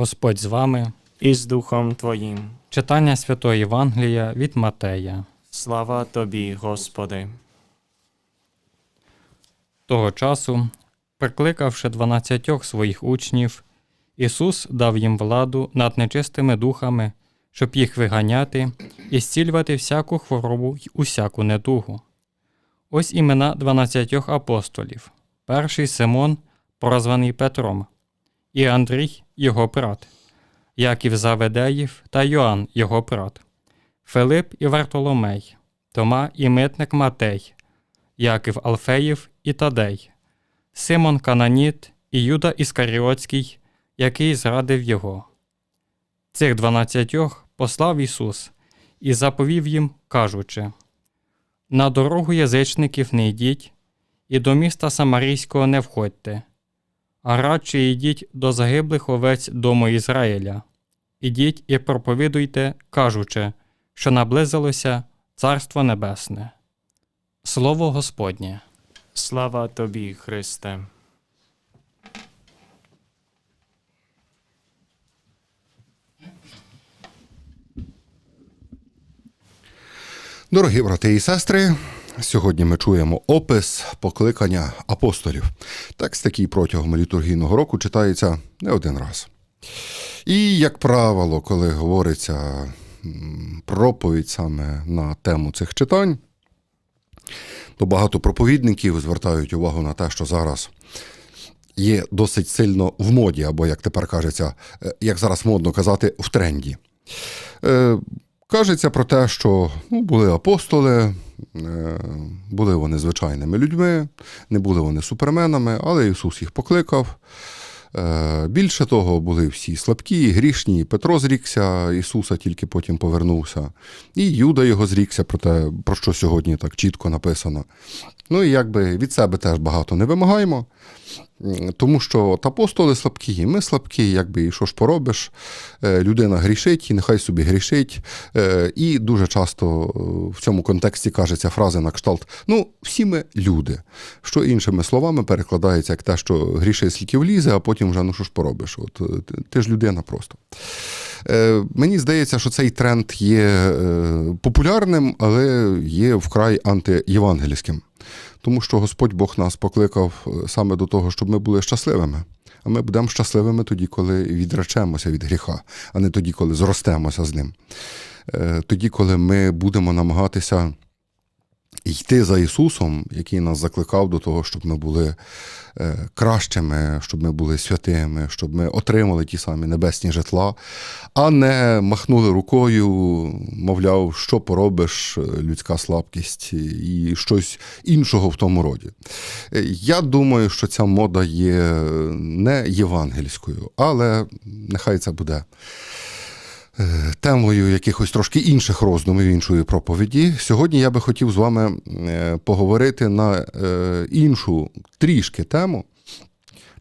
Господь з вами. і з Духом Твоїм. Читання Святої Євангелія від Матея. Слава Тобі, Господи. Того часу, прикликавши дванадцятьох своїх учнів, Ісус дав їм владу над нечистими духами, щоб їх виганяти і зцілювати всяку хворобу й усяку недугу. Ось імена дванадцятьох апостолів. Перший Симон, прозваний Петром, і Андрій, його брат, Яків Заведеїв та Йоанн, його брат, Филип і Вартоломей, Тома і митник Матей, Яків Алфеїв і Тадей, Симон Кананіт і Юда Іскаріотський, який зрадив його. Цих дванадцятьох послав Ісус і заповів їм, кажучи: На дорогу язичників не йдіть, і до міста Самарійського не входьте, а радше йдіть до загиблих овець дому Ізраїля. Ідіть і проповідуйте, кажучи, що наблизилося Царство Небесне. Слово Господнє. Слава Тобі, Христе. Дорогі брати і сестри, сьогодні ми чуємо опис покликання апостолів. Текст, який протягом літургійного року читається не один раз. І, як правило, коли говориться проповідь саме на тему цих читань, то багато проповідників звертають увагу на те, що зараз є досить сильно в моді, або, як тепер кажеться, е, як зараз модно казати, в тренді. Кажеться про те, що ну, були апостоли, е, були вони звичайними людьми, не були вони суперменами, але Ісус їх покликав. Е, Більше того, були всі слабкі, грішні. Петро зрікся Ісуса, тільки потім повернувся. І Юда його зрікся про те, про що сьогодні так чітко написано. Ну і якби від себе теж багато не вимагаємо. Тому що от апостоли слабкі, ми слабкі, якби і що ж поробиш. Е, Людина грішить, і нехай собі грішить. Е, І дуже часто е, в цьому контексті кажеться фраза на кшталт: ну, всі ми люди. Що іншими словами перекладається як те, що грішить скільки влізе, а потім вже ну що ж поробиш. От ти- ж людина просто. Мені здається, що цей тренд є популярним, але є вкрай антиєвангельським. Тому що Господь Бог нас покликав е, саме до того, щоб ми були щасливими. А ми будемо щасливими тоді, коли відречемося від гріха, а не тоді, коли зростемося з ним. Е, Тоді, коли ми будемо намагатися йти за Ісусом, який нас закликав до того, щоб ми були е, кращими, щоб ми були святими, щоб ми отримали ті самі небесні житла, а не махнули рукою, мовляв, що поробиш, е, людська слабкість і щось іншого в тому роді. Е, Я думаю, що ця мода є не євангельською, але нехай це буде темою якихось трошки інших роздумів іншої проповіді. Сьогодні я би хотів з вами е, поговорити на е, іншу трішки тему,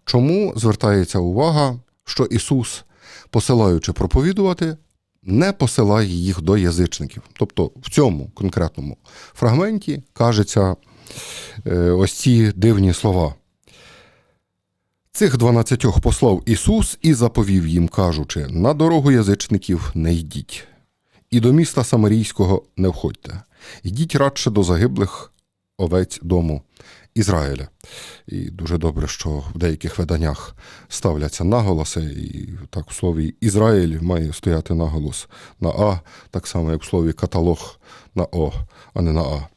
чому звертається увага, що Ісус, посилаючи проповідувати, не посилає їх до язичників. Тобто в цьому конкретному фрагменті кажеться е, ось ці дивні слова. Цих дванадцятьох послав Ісус і заповів їм, кажучи: на дорогу язичників не йдіть, і до міста Самарійського не входьте. Йдіть радше до загиблих овець дому Ізраїля. І дуже добре, що в деяких виданнях ставляться наголоси, і так в слові Ізраїль має стояти наголос на А, так само, як в слові каталог на О, а не на А.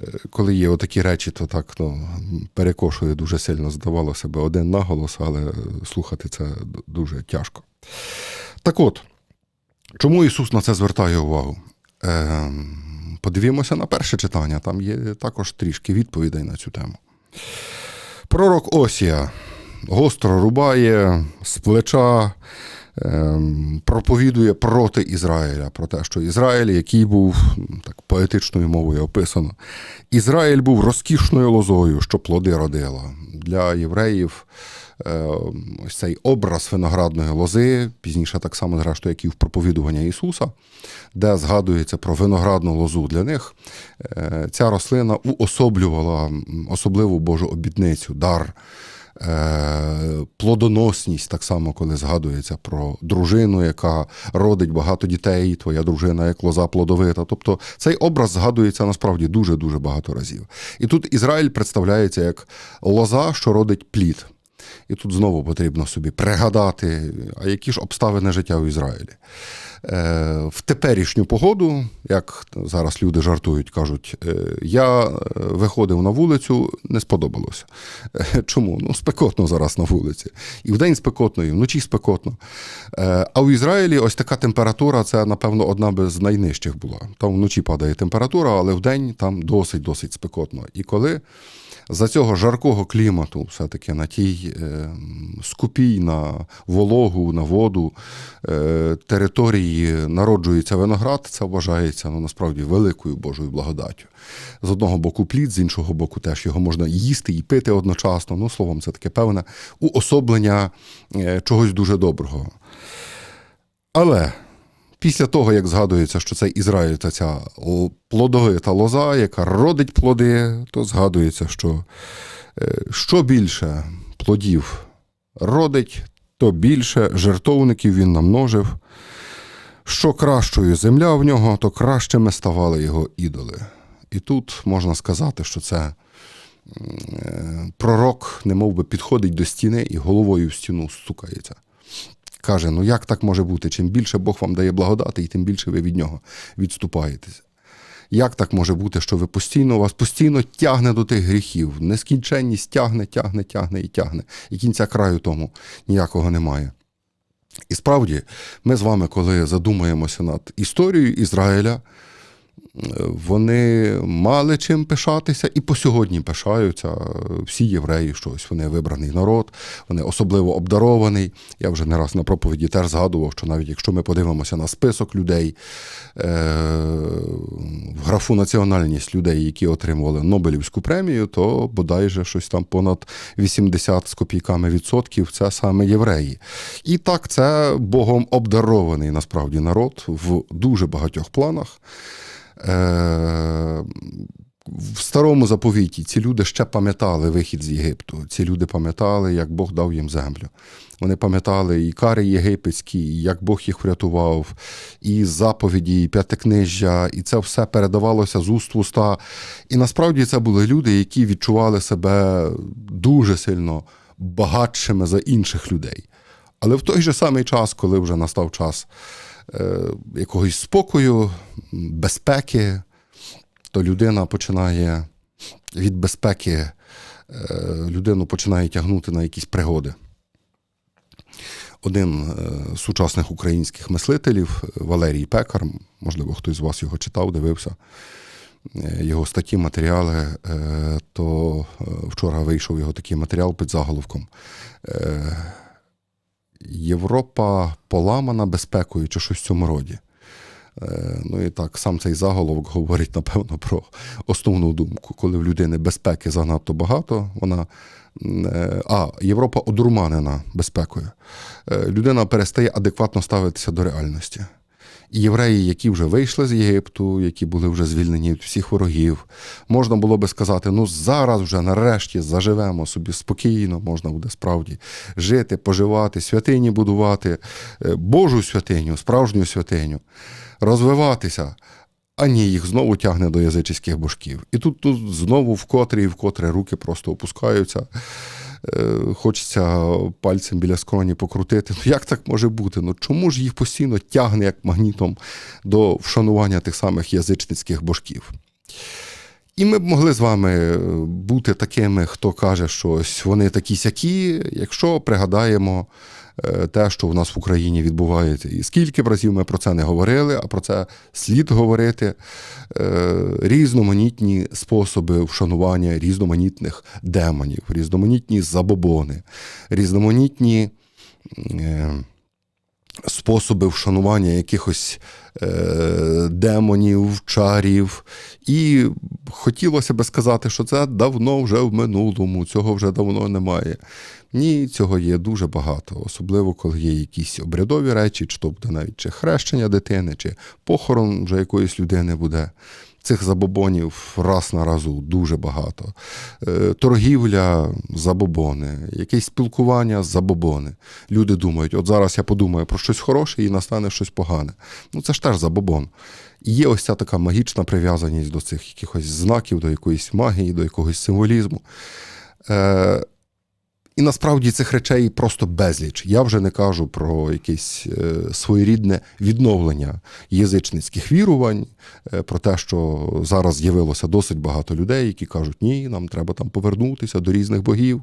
Е, Коли є отакі речі, то так ну, перекошує дуже сильно, здавалося би, один наголос, але слухати це дуже тяжко. Так от, чому Ісус на це звертає увагу? Ем, подивімося на перше читання, там є також трішки відповідей на цю тему. Пророк Осія гостро рубає з плеча, проповідує проти Ізраїля, про те, що Ізраїль, який був так поетичною мовою описано, Ізраїль був розкішною лозою, що плоди родила. Для євреїв е, ось цей образ виноградної лози, пізніше так само, зрештою, як і в проповідуванні Ісуса, де згадується про виноградну лозу для них, е, ця рослина уособлювала особливу Божу обітницю, дар плодоносність, так само, коли згадується про дружину, яка родить багато дітей, твоя дружина як лоза плодовита. Тобто цей образ згадується насправді дуже-дуже багато разів. І тут Ізраїль представляється як лоза, що родить плід. І тут знову потрібно собі пригадати, а які ж обставини життя у Ізраїлі. Е, в теперішню погоду, як зараз люди жартують, кажуть, е, я е, виходив на вулицю, не сподобалося. Чому? Ну, спекотно зараз на вулиці. І вдень спекотно, і вночі спекотно. А у Ізраїлі ось така температура це, напевно, одна з найнижчих була. Там вночі падає температура, але вдень там досить-досить спекотно. І коли за цього жаркого клімату, все-таки на тій е, скупій на вологу, на воду е, території народжується виноград, це вважається ну, насправді великою Божою благодаттю. З одного боку плід, з іншого боку, теж його можна їсти і пити одночасно. Ну, словом, це таке певне уособлення е, чогось дуже доброго. Але після того, як згадується, що це Ізраїль та ця плодовита лоза, яка родить плоди, то згадується, що е, що більше плодів родить, то більше жертовників він намножив. Що кращою земля в нього, то кращими ставали його ідоли. І тут можна сказати, що це е, пророк, немов би підходить до стіни і головою в стіну стукається. Каже: ну як так може бути? Чим більше Бог вам дає благодати, і тим більше ви від нього відступаєтеся. Як так може бути, що ви постійно вас постійно тягне до тих гріхів? Нескінченність тягне, тягне, тягне і тягне. І кінця краю тому ніякого немає. І справді, ми з вами, коли задумаємося над історією Ізраїля, вони мали чим пишатися і по сьогодні пишаються всі євреї, що ось вони вибраний народ, вони особливо обдарований. Я вже не раз на проповіді теж згадував, що навіть якщо ми подивимося на список людей, е, в графу національність людей, які отримували Нобелівську премію, то бодайже щось там понад 80 з копійками відсотків це саме євреї. І так, це Богом обдарований насправді народ в дуже багатьох планах. Е, в старому заповіті ці люди ще пам'ятали вихід з Єгипту. Ці люди пам'ятали, як Бог дав їм землю. Вони пам'ятали і кари єгипетські, і як Бог їх врятував, і заповіді, і п'ятикнижжя, і це все передавалося з уст в уста. І насправді це були люди, які відчували себе дуже сильно багатшими за інших людей. Але в той же самий час, коли вже настав час якогось спокою, безпеки, то людина починає від безпеки, е, людину починає тягнути на якісь пригоди. Один е, з сучасних українських мислителів Валерій Пекар, можливо, хтось з вас його читав, дивився е, його статті, матеріали, е, то е, вчора вийшов його такий матеріал під заголовком. Європа поламана безпекою чи щось в цьому роді. Е, Ну і так, сам цей заголовок говорить, напевно, про основну думку. Коли в людини безпеки занадто багато, вона. е, А, Європа одурманена безпекою. Е, Людина перестає адекватно ставитися до реальності. Євреї, які вже вийшли з Єгипту, які були вже звільнені від всіх ворогів, можна було би сказати: ну зараз вже нарешті заживемо собі спокійно, можна буде справді жити, поживати, святині будувати, е, Божу святиню, справжню святиню, розвиватися. А ні, їх знову тягне до язичських божків. І тут, тут знову вкотре і вкотре руки просто опускаються. Е, Хочеться пальцем біля скроні покрутити. Ну як так може бути? Ну чому ж їх постійно тягне як магнітом до вшанування тих самих язичницьких божків? І ми б могли з вами е, бути такими, хто каже, що ось вони такі сякі, якщо пригадаємо те, що в нас в Україні відбувається. І скільки разів ми про це не говорили, а про це слід говорити. Е, Різноманітні способи вшанування різноманітних демонів, різноманітні забобони, різноманітні. Способи вшанування якихось е, демонів, чарів. І хотілося би сказати, що це давно вже в минулому, цього вже давно немає. Ні, цього є дуже багато, особливо коли є якісь обрядові речі, чи то буде навіть чи хрещення дитини, чи похорон вже якоїсь людини буде. Цих забобонів раз на разу дуже багато. Е, Торгівля забобони, якесь спілкування забобони. Люди думають, от зараз я подумаю про щось хороше і настане щось погане. Ну це ж теж забобон. І є ось ця така магічна прив'язаність до цих якихось знаків, до якоїсь магії, до якогось символізму. Е, і насправді цих речей просто безліч. Я вже не кажу про якесь е, своєрідне відновлення язичницьких вірувань, е, про те, що зараз з'явилося досить багато людей, які кажуть, ні, нам треба там повернутися до різних богів.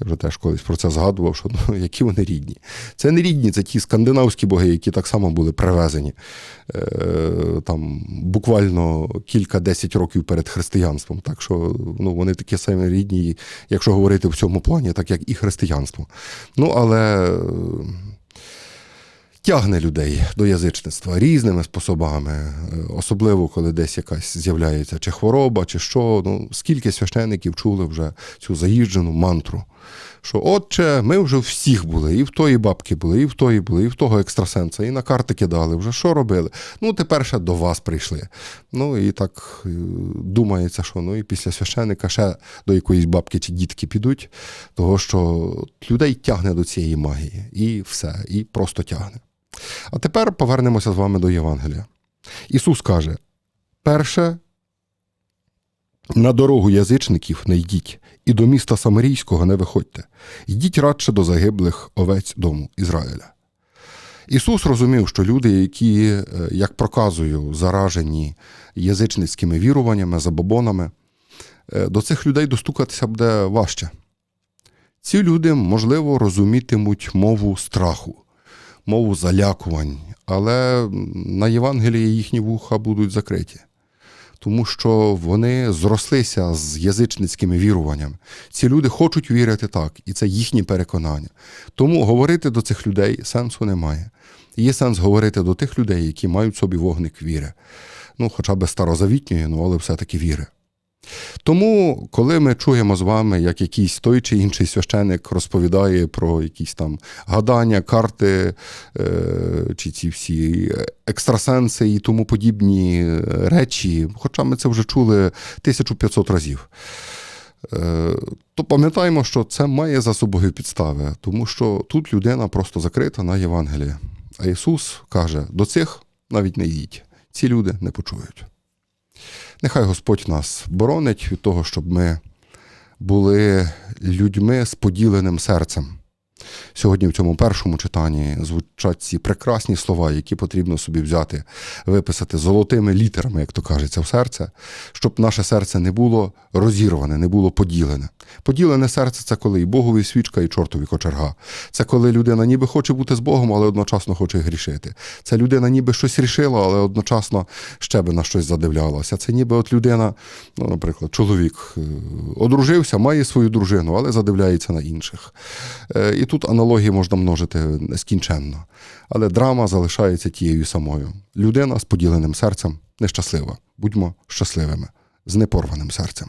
Я вже теж колись про це згадував, що ну, які вони рідні. Це не рідні, це ті скандинавські боги, які так само були привезені е, там буквально кілька-десять років перед християнством. Так що ну, вони такі самі рідні, якщо говорити в цьому плані, так як і християнство. Ну, але е, тягне людей до язичництва різними способами, е, особливо коли десь якась з'являється чи хвороба, чи що. Ну, скільки священиків чули вже цю заїжджену мантру. Що, отче, ми вже всіх були, і в тої бабки були, і в тої були, і в того екстрасенса, і на карти кидали, вже що робили? Ну, тепер ще до вас прийшли. Ну і так е, думається, що ну і після священика ще до якоїсь бабки чи дітки підуть, того що людей тягне до цієї магії, і все, і просто тягне. А тепер повернемося з вами до Євангелія. Ісус каже: перше, на дорогу язичників не йдіть, і до міста Самарійського не виходьте. Йдіть радше до загиблих овець дому Ізраїля. Ісус розумів, що люди, які, е, як проказую, заражені язичницькими віруваннями, забобонами, е, до цих людей достукатися буде важче. Ці люди, можливо, розумітимуть мову страху, мову залякувань, але на Євангелії їхні вуха будуть закриті. Тому що вони зрослися з язичницькими віруваннями. Ці люди хочуть вірити так, і це їхні переконання. Тому говорити до цих людей сенсу немає. Є сенс говорити до тих людей, які мають собі вогник віри. Ну, хоча б старозавітньої, ну, але все-таки віри. Тому, коли ми чуємо з вами, як якийсь той чи інший священик розповідає про якісь там гадання, карти, е, чи ці всі екстрасенси і тому подібні е, речі, хоча ми це вже чули 1500 разів. Е, То пам'ятаємо, що це має за собою підстави, тому що тут людина просто закрита на Євангеліє. А Ісус каже: до цих навіть не йдіть, ці люди не почують. Нехай Господь нас боронить від того, щоб ми були людьми з поділеним серцем. Сьогодні в цьому першому читанні звучать ці прекрасні слова, які потрібно собі взяти, виписати золотими літерами, як то кажеться, в серце, щоб наше серце не було розірване, не було поділене. Поділене серце це коли і Богові свічка, і чортові кочерга. Це коли людина ніби хоче бути з Богом, але одночасно хоче грішити. Це людина ніби щось рішила, але одночасно ще би на щось задивлялася. Це ніби от людина, ну, наприклад, чоловік е, одружився, має свою дружину, але задивляється на інших. Е, І тут аналогії можна множити нескінченно. Але драма залишається тією самою. Людина з поділеним серцем нещаслива. Будьмо щасливими, з непорваним серцем.